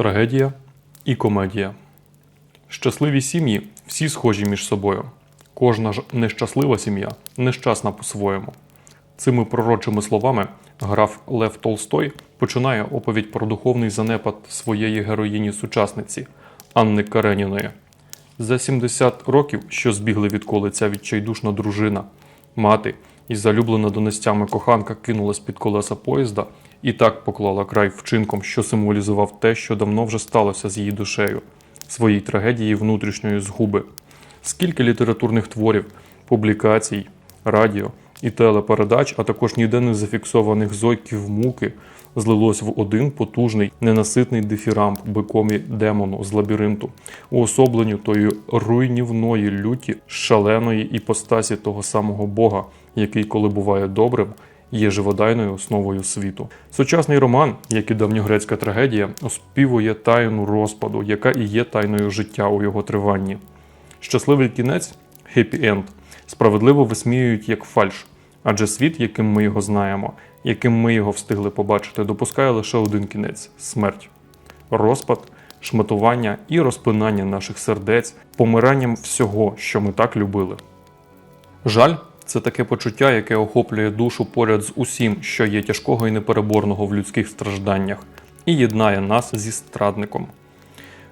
Трагедія і комедія. Щасливі сім'ї всі схожі між собою. Кожна ж нещаслива сім'я нещасна по-своєму. Цими пророчими словами граф Лев Толстой починає оповідь про духовний занепад своєї героїні сучасниці Анни Кареніної. За 70 років, що збігли відколи ця відчайдушна дружина, мати і залюблена донестями коханка кинулась під колеса поїзда і так поклала край вчинком, що символізував те, що давно вже сталося з її душею, своїй трагедії внутрішньої згуби. Скільки літературних творів, публікацій, радіо і телепередач, а також ніде не зафіксованих зойків муки, злилось в один потужний ненаситний дифірамб бикомі демону з лабіринту, уособленню тої руйнівної люті, шаленої іпостасі того самого Бога, який, коли буває добрим, є живодайною основою світу. Сучасний роман, як і давньогрецька трагедія, оспівує тайну розпаду, яка і є тайною життя у його триванні. Щасливий кінець хеппі-енд справедливо висміюють як фальш, адже світ, яким ми його знаємо, яким ми його встигли побачити, допускає лише один кінець смерть, розпад, шматування і розпинання наших сердець, помиранням всього, що ми так любили. Жаль це таке почуття, яке охоплює душу поряд з усім, що є тяжкого і непереборного в людських стражданнях, і єднає нас зі страдником.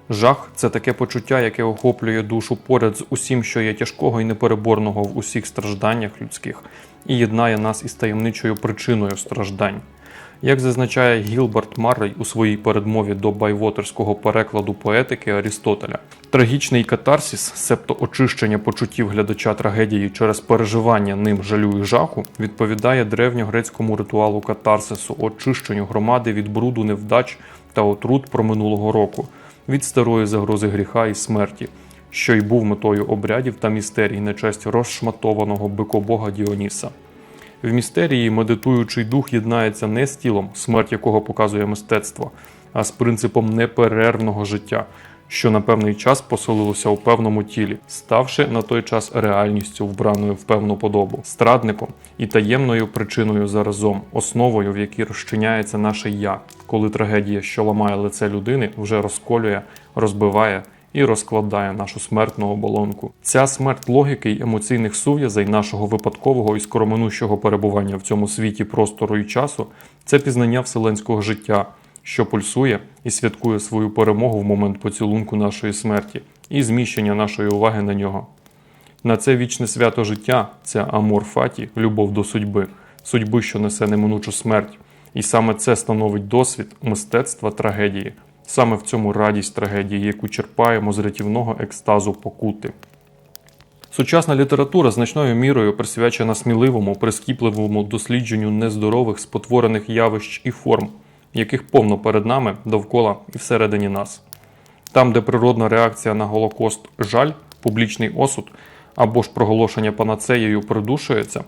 Жах це таке почуття, яке охоплює душу поряд з усім, що є тяжкого і непереборного в усіх стражданнях людських, і єднає нас із таємничою причиною страждань. Як зазначає Гілберт Маррей у своїй передмові до байвотерського перекладу поетики Арістотеля, трагічний катарсіс, себто очищення почуттів глядача трагедії через переживання ним жалю і жаху, відповідає древньогрецькому ритуалу катарсису, очищенню громади від бруду невдач та отрут про минулого року, від старої загрози гріха і смерті, що й був метою обрядів та містерій на честь розшматованого бикобога Діоніса. В містерії медитуючий дух єднається не з тілом, смерть якого показує мистецтво, а з принципом неперервного життя, що на певний час поселилося у певному тілі, ставши на той час реальністю, вбраною в певну подобу, страдником і таємною причиною заразом, основою, в якій розчиняється наше я, коли трагедія, що ламає лице людини, вже розколює, розбиває і розкладає нашу смертну оболонку. Ця смерть логіки й емоційних сув'язей нашого випадкового і скороминущого перебування в цьому світі простору і часу це пізнання вселенського життя, що пульсує і святкує свою перемогу в момент поцілунку нашої смерті і зміщення нашої уваги на нього. На це вічне свято життя, це амор фаті, любов до судьби, судьби, що несе неминучу смерть. І саме це становить досвід мистецтва трагедії, Саме в цьому радість трагедії, яку черпаємо з рятівного екстазу покути. Сучасна література значною мірою присвячена сміливому, прискіпливому дослідженню нездорових спотворених явищ і форм, яких повно перед нами, довкола і всередині нас. Там, де природна реакція на Голокост жаль, публічний осуд або ж проголошення панацеєю придушується,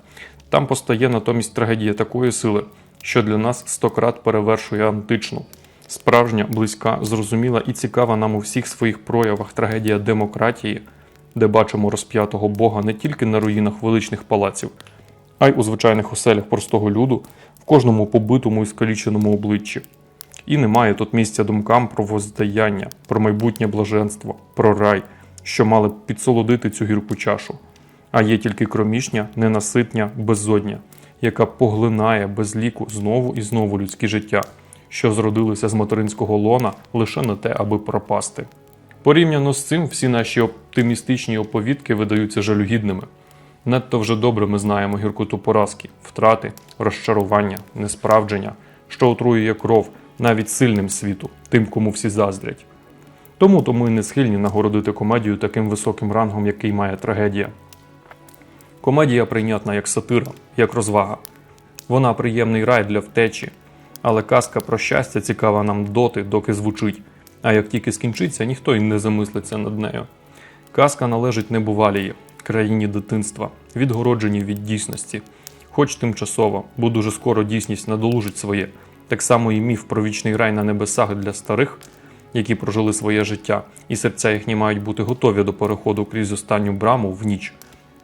там постає натомість трагедія такої сили, що для нас стократ перевершує античну. Справжня, близька, зрозуміла і цікава нам у всіх своїх проявах трагедія демократії, де бачимо розп'ятого Бога не тільки на руїнах величних палаців, а й у звичайних оселях простого люду, в кожному побитому і скаліченому обличчі. І немає тут місця думкам про воздаяння, про майбутнє блаженство, про рай, що мали б підсолодити цю гірку чашу. А є тільки кромішня, ненаситня, безодня, яка поглинає без ліку знову і знову людське життя що зродилися з материнського лона лише на те, аби пропасти. Порівняно з цим, всі наші оптимістичні оповідки видаються жалюгідними. Надто вже добре ми знаємо гіркоту поразки, втрати, розчарування, несправдження, що отруює кров навіть сильним світу, тим, кому всі заздрять. Тому то ми не схильні нагородити комедію таким високим рангом, який має трагедія. Комедія прийнятна як сатира, як розвага. Вона приємний рай для втечі, але казка про щастя цікава нам доти, доки звучить. А як тільки скінчиться, ніхто й не замислиться над нею. Казка належить небувалії, країні дитинства, відгородженій від дійсності, хоч тимчасово, бо дуже скоро дійсність надолужить своє, так само і міф про вічний рай на небесах для старих, які прожили своє життя, і серця їхні мають бути готові до переходу крізь останню браму в ніч,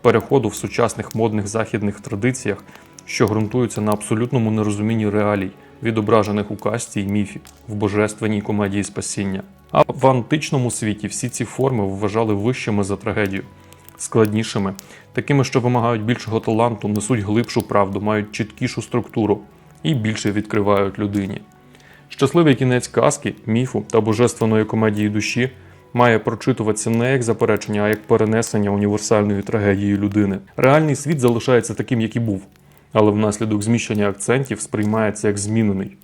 переходу в сучасних модних західних традиціях, що ґрунтуються на абсолютному нерозумінні реалій відображених у казці й міфі, в божественній комедії спасіння. А в античному світі всі ці форми вважали вищими за трагедію, складнішими, такими, що вимагають більшого таланту, несуть глибшу правду, мають чіткішу структуру і більше відкривають людині. Щасливий кінець казки, міфу та божественної комедії душі має прочитуватися не як заперечення, а як перенесення універсальної трагедії людини. Реальний світ залишається таким, як і був, але внаслідок зміщення акцентів сприймається як змінений.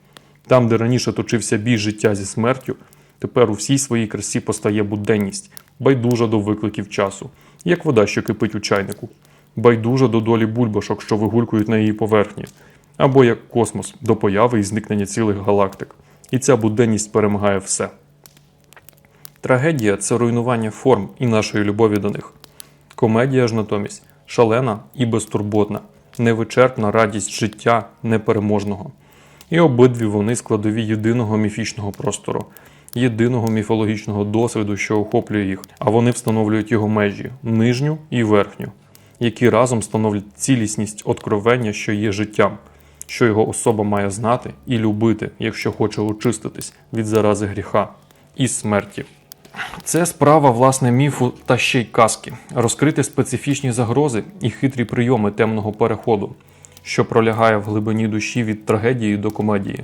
Там, де раніше точився бій життя зі смертю, тепер у всій своїй красі постає буденність, байдужа до викликів часу, як вода, що кипить у чайнику, байдужа до долі бульбашок, що вигулькують на її поверхні, або як космос до появи і зникнення цілих галактик. І ця буденність перемагає все. Трагедія це руйнування форм і нашої любові до них. Комедія ж натомість шалена і безтурботна, невичерпна радість життя непереможного. І обидві вони складові єдиного міфічного простору, єдиного міфологічного досвіду, що охоплює їх, а вони встановлюють його межі нижню і верхню, які разом становлять цілісність откровення, що є життям, що його особа має знати і любити, якщо хоче очиститись від зарази гріха і смерті. Це справа власне міфу та ще й казки, розкрити специфічні загрози і хитрі прийоми темного переходу, що пролягає в глибині душі від трагедії до комедії.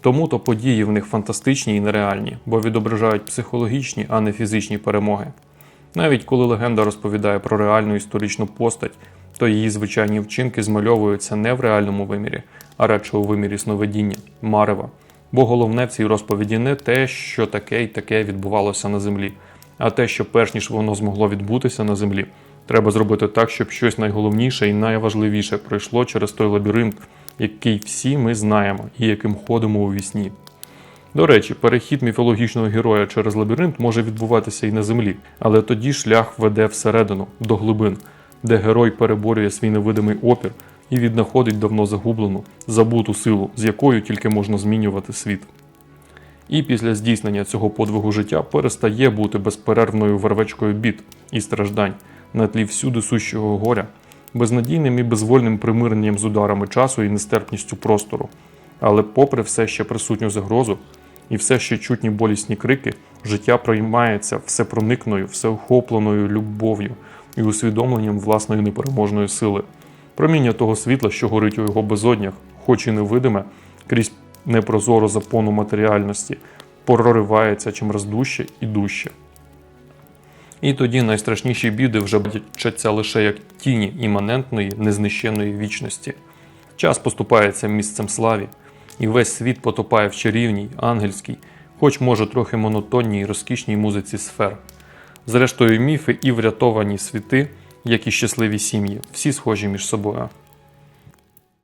Тому то події в них фантастичні і нереальні, бо відображають психологічні, а не фізичні перемоги. Навіть коли легенда розповідає про реальну історичну постать, то її звичайні вчинки змальовуються не в реальному вимірі, а радше у вимірі сновидіння, марева. Бо головне в цій розповіді не те, що таке і таке відбувалося на землі, а те, що перш ніж воно змогло відбутися на землі, треба зробити так, щоб щось найголовніше і найважливіше пройшло через той лабіринт, який всі ми знаємо і яким ходимо у вісні. До речі, перехід міфологічного героя через лабіринт може відбуватися і на землі, але тоді шлях веде всередину, до глибин, де герой переборює свій невидимий опір і віднаходить давно загублену, забуту силу, з якою тільки можна змінювати світ. І після здійснення цього подвигу життя перестає бути безперервною вервечкою бід і страждань на тлі всюди сущого горя, безнадійним і безвольним примиренням з ударами часу і нестерпністю простору. Але, попри все ще присутню загрозу і все ще чутні болісні крики, життя приймається всепроникною, всеохопленою любов'ю і усвідомленням власної непереможної сили. Проміння того світла, що горить у його безоднях, хоч і невидиме, крізь непрозору запону матеріальності, проривається чим дужче і дужче. І тоді найстрашніші біди вже бачаться лише як тіні іманентної, незнищенної вічності. Час поступається місцем славі, і весь світ потопає в чарівній, ангельській, хоч може трохи монотонній розкішній музиці сфер. Зрештою, міфи і врятовані світи, як і щасливі сім'ї, всі схожі між собою.